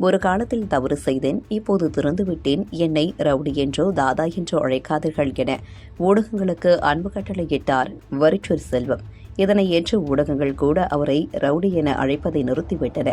ஒரு காலத்தில் தவறு செய்தேன் இப்போது திறந்துவிட்டேன். என்னை ரவுடி என்றோ தாதா என்றோ அழைக்காதீர்கள் என ஊடகங்களுக்கு அன்பு கட்டளையிட்டார் வரிச்சூர் செல்வம். இதனை ஏற்று ஊடகங்கள் கூட அவரை ரவுடி என அழைப்பதை நிறுத்திவிட்டன.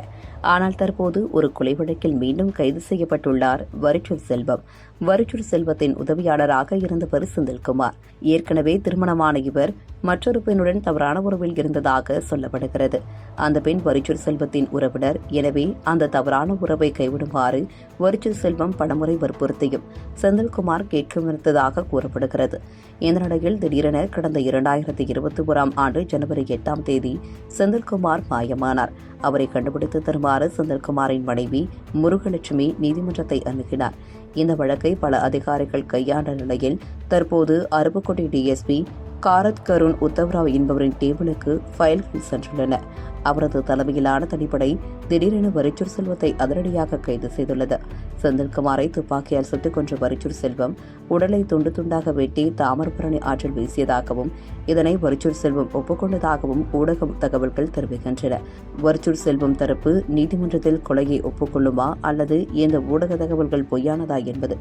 ஆனால் தற்போது ஒரு கொலை வழக்கில் மீண்டும் கைது செய்யப்பட்டுள்ளார் வரிச்சூர் செல்வம். வரிச்சூர் செல்வத்தின் உதவியாளராக இருந்தவர் செந்தில்குமார். ஏற்கனவே திருமணமான இவர் மற்றொரு பெண்ணுடன் தவறான உறவில் இருந்ததாக சொல்லப்படுகிறது. அந்த பெண் வரிச்சூர் செல்வத்தின் உறவினர். எனவே அந்த தவறான உறவை கைவிடுமாறு வரிச்சூர் செல்வம் பலமுறை வற்புறுத்தியும் செந்தில்குமார் கேட்கவிருந்ததாக கூறப்படுகிறது. இந்த நிலையில் திடீரென கடந்த இரண்டாயிரத்தி இருபத்தி ஓராம் ஆண்டு ஜனவரி எட்டாம் தேதி செந்தில்குமார் மாயமானார். அவரை கண்டுபிடித்து தருமாறு செந்தில்குமாரின் மனைவி முருகலட்சுமி நீதிமன்றத்தை அணுகினார். இந்த வழக்கை பல அதிகாரிகள் கையாண்ட நிலையில் தற்போது அருப்புக்கோட்டை டிஎஸ்பி காரத் கருண் உத்தவ்ராவ் என்பவரின் டேபிளுக்கு ஃபைல்கள் சென்றுள்ளன. அவரது தலைமையிலான தனிப்படை திடீரென வரிச்சூர் செல்வத்தை அதிரடியாக கைது செய்துள்ளது. செந்தில்குமாரை துப்பாக்கியால் சுட்டுக் கொன்ற வரிச்சூர் செல்வம் உடலை துண்டு துண்டாக வெட்டி தாமரபரணி ஆற்றில் வீசியதாகவும் இதனை வரிச்சூர் செல்வம் ஒப்புக்கொண்டதாகவும் ஊடக தகவல்கள் தெரிவிக்கின்றன. வரிச்சூர் செல்வம் தரப்பு நீதிமன்றத்தில் கொலையை ஒப்புக்கொள்ளுமா அல்லது இந்த ஊடக தகவல்கள் பொய்யானதா என்பது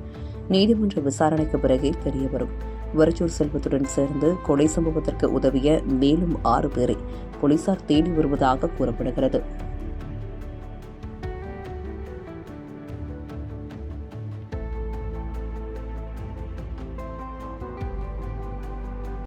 நீதிமன்ற விசாரணைக்கு பிறகே தெரியவரும். வரச்சூர் செல்வத்துடன் சேர்ந்து கொலை சம்பவத்திற்கு உதவிய மேலும் ஆறு பேரை போலீசார் தேடி வருவதாக கூறப்படுகிறது.